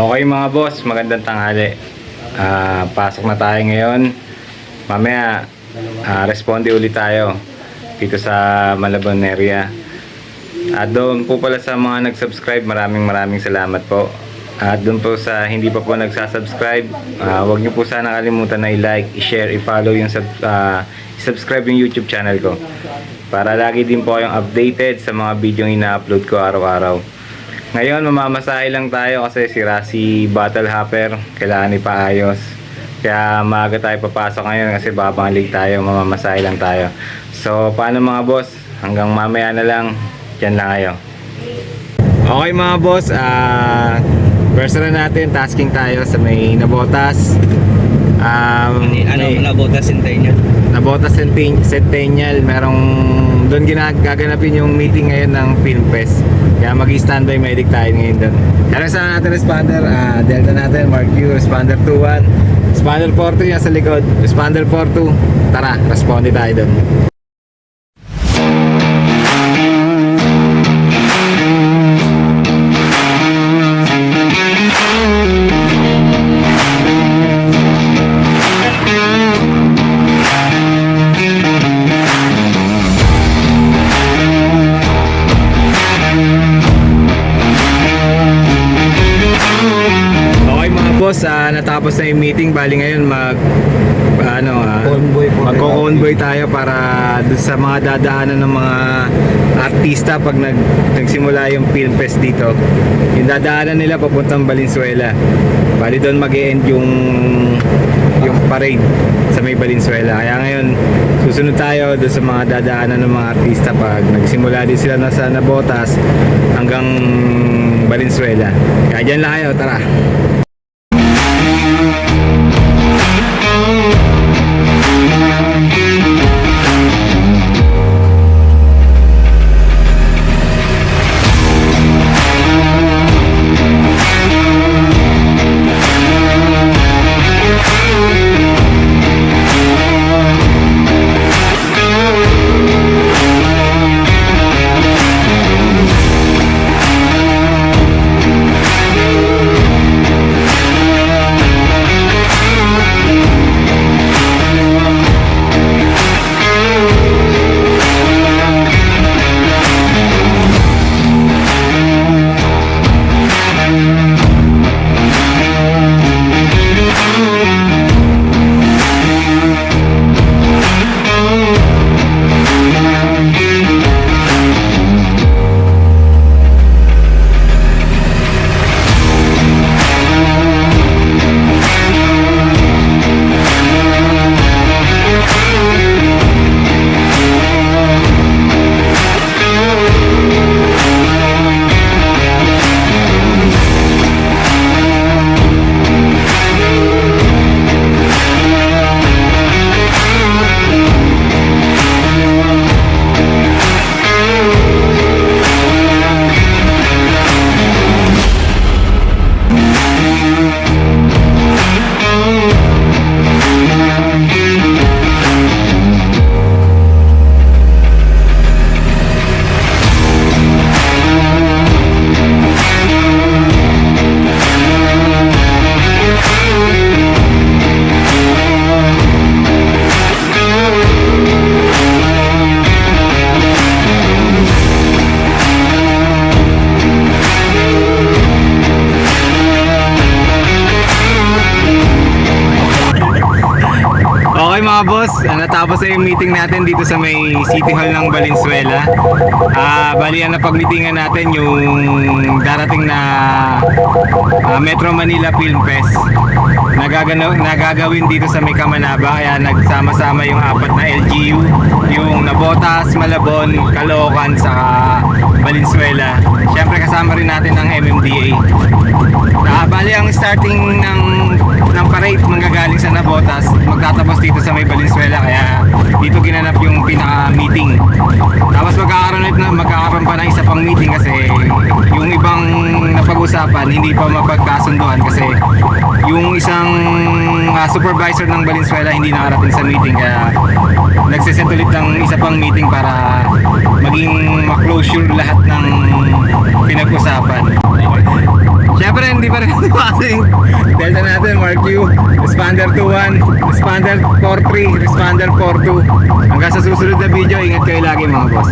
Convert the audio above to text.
Okay mga boss, magandang tanghali. Ah, pasok na tayo ngayon. Mamaya, ah, responde ulit tayo dito sa Malabon area. At doon po pala sa mga nag-subscribe, maraming maraming salamat po. At doon po sa hindi pa po nagsasubscribe, ah, huwag niyo po sana kalimutan na i-like, i-share, i-follow yung sub, ah, subscribe yung YouTube channel ko. Para lagi din po kayong updated sa mga video yung ina-upload ko araw-araw. Ngayon, mamamasahe lang tayo kasi sira si Battle Hopper. Kailangan ipaayos. Kaya maaga tayo papasok ngayon kasi babanglig tayo, mamamasahe lang tayo. So, paano mga boss? Hanggang mamaya na lang. Diyan lang kayo. Okay mga boss, ah... first na natin, tasking tayo sa may nabotas. Um, Ano may- mo na botas hintay niya? Nabotas Centen- Centennial, merong doon ginaganapin yung meeting ngayon ng Film Fest. Kaya mag-standby medic tayo ngayon doon. Ano sa natin responder? Ah, Delta natin, Mark Q, responder 21. Responder 42 yan sa likod. Responder 42. Tara, responde tayo doon. Boss, ah, natapos na yung meeting. Bali ngayon mag ano, ah, Convoy po. magko-convoy tayo para dun sa mga dadaanan ng mga artista pag nag, nagsimula yung film fest dito. Yung dadaanan nila papuntang Valenzuela. Bali doon mag-e-end yung yung parade sa may Valenzuela. Kaya ngayon, susunod tayo doon sa mga dadaanan ng mga artista pag nagsimula din sila nasa Nabotas hanggang Valenzuela. Kaya dyan lang kayo, tara. Mga boss, ah, natapos na yung meeting natin dito sa may City Hall ng Valenzuela. Ah, bali ang napagmitingan natin yung darating na ah, Metro Manila Film Fest. Nagagano, nagagawin dito sa may Kamanaba kaya nagsama-sama yung apat na LGU, yung Nabotas, Malabon, Caloocan sa Valenzuela. Siyempre kasama rin natin ang MMDA. Ah, bali ang starting ng ng parade manggagaling sa Nabotas, magtatapos dito sa may Valenzuela kaya dito ginanap yung pinaka-meeting. Tapos magkakaroon na magkakaroon pa ng isa pang meeting kasi yung ibang napag-usapan hindi pa mapagkasunduan kasi yung isang ah, supervisor ng Valenzuela hindi nakarating sa meeting kaya nagsiset ulit ng isa pang meeting para maging ma-closure lahat ng pinag-usapan. Siyempre, hindi pa rin kasi Mark U, Responder 21, Responder 43, Responder 42. Hanggang sa susunod na video, ingat kayo lagi mga boss.